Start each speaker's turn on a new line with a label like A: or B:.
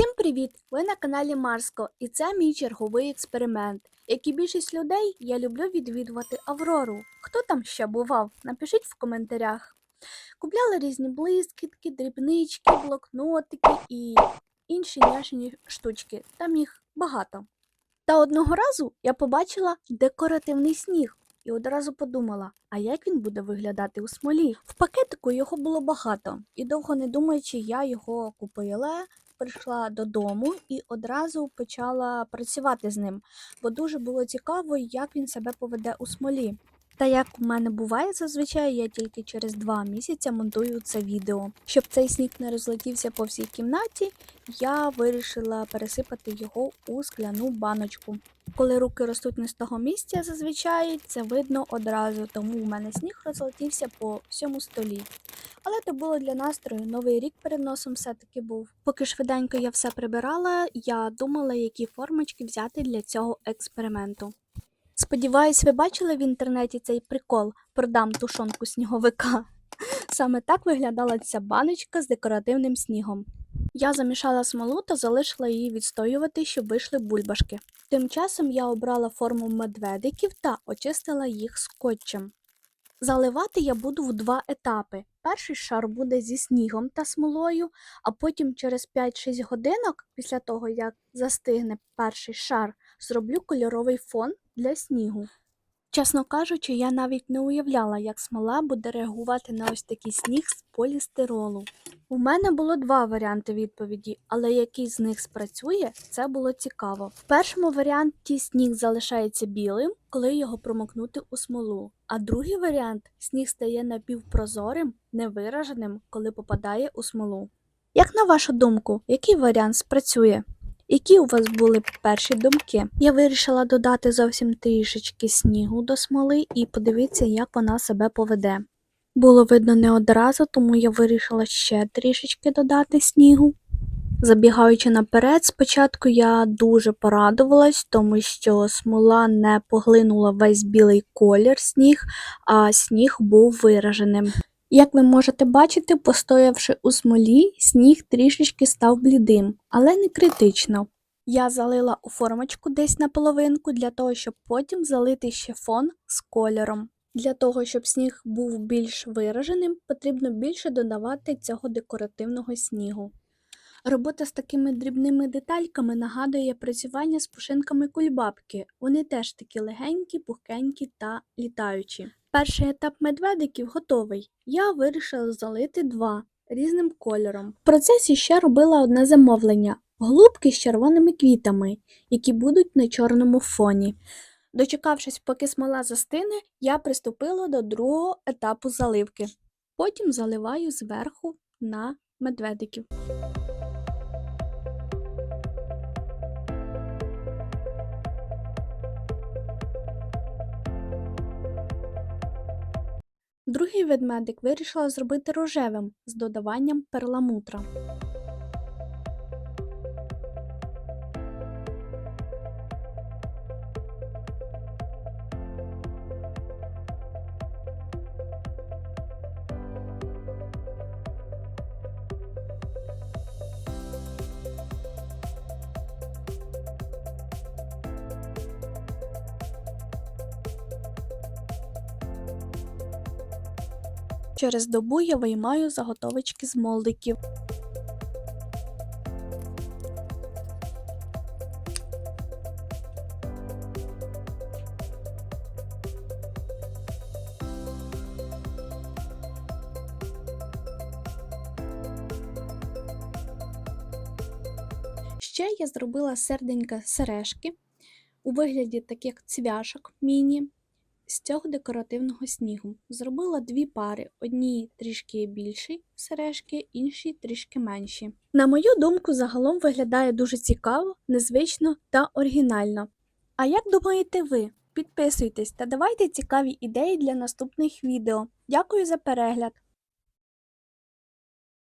A: Всім привіт! Ви на каналі Марско, і це мій черговий експеримент. Як і більшість людей, я люблю відвідувати Аврору. Хто там ще бував? Напишіть в коментарях. Купляла різні блискітки, дрібнички, блокнотики і інші няшені штучки. Там їх багато. Та одного разу я побачила декоративний сніг і одразу подумала, а як він буде виглядати у смолі? В пакетику його було багато, і довго не думаючи, я його купила, прийшла додому і одразу почала працювати з ним, бо дуже було цікаво, як він себе поведе у смолі. Та як у мене буває зазвичай, я тільки через два місяці монтую це відео. Щоб цей сніг не розлетівся по всій кімнаті, я вирішила пересипати його у скляну баночку. Коли руки ростуть не з того місця, зазвичай це видно одразу, тому у мене сніг розлетівся по всьому столі. Але це було для настрою. Новий рік перед носом все-таки був. Поки швиденько я все прибирала, я думала, які формочки взяти для цього експерименту. Сподіваюсь, ви бачили в інтернеті цей прикол продам тушонку сніговика. Саме так виглядала ця баночка з декоративним снігом. Я замішала смолу та залишила її відстоювати, щоб вийшли бульбашки. Тим часом я обрала форму медведиків та очистила їх скотчем. Заливати я буду в два етапи. Перший шар буде зі снігом та смолою, а потім через 5-6 годинок, після того як застигне перший шар, зроблю кольоровий фон для снігу. Чесно кажучи, я навіть не уявляла, як смола буде реагувати на ось такий сніг з полістиролу. У мене було два варіанти відповіді, але який з них спрацює, це було цікаво. В першому варіанті сніг залишається білим, коли його промокнути у смолу. А другий варіант сніг стає напівпрозорим, невираженим, коли попадає у смолу. Як на вашу думку, який варіант спрацює? Які у вас були перші думки? Я вирішила додати зовсім трішечки снігу до смоли і подивитися, як вона себе поведе. Було видно не одразу, тому я вирішила ще трішечки додати снігу. Забігаючи наперед, спочатку я дуже порадувалась, тому що смола не поглинула весь білий колір сніг, а сніг був вираженим. Як ви можете бачити, постоявши у смолі, сніг трішечки став блідим, але не критично. Я залила у формочку десь на половинку для того, щоб потім залити ще фон з кольором. Для того, щоб сніг був більш вираженим, потрібно більше додавати цього декоративного снігу. Робота з такими дрібними детальками нагадує працювання з пушинками кульбабки. Вони теж такі легенькі, пухкенькі та літаючі. Перший етап медведиків готовий. Я вирішила залити два різним кольором. В процесі ще робила одне замовлення голубки з червоними квітами, які будуть на чорному фоні. Дочекавшись, поки смола застине, я приступила до другого етапу заливки. Потім заливаю зверху на медведиків. Другий ведмедик вирішила зробити рожевим з додаванням перламутра. Через добу я виймаю заготовочки з молдиків. Ще я зробила серденька сережки у вигляді таких цвяшок міні цього декоративного снігу. Зробила дві пари: одні трішки більші сережки, інші трішки менші. На мою думку, загалом виглядає дуже цікаво, незвично та оригінально. А як думаєте ви? Підписуйтесь та давайте цікаві ідеї для наступних відео. Дякую за перегляд!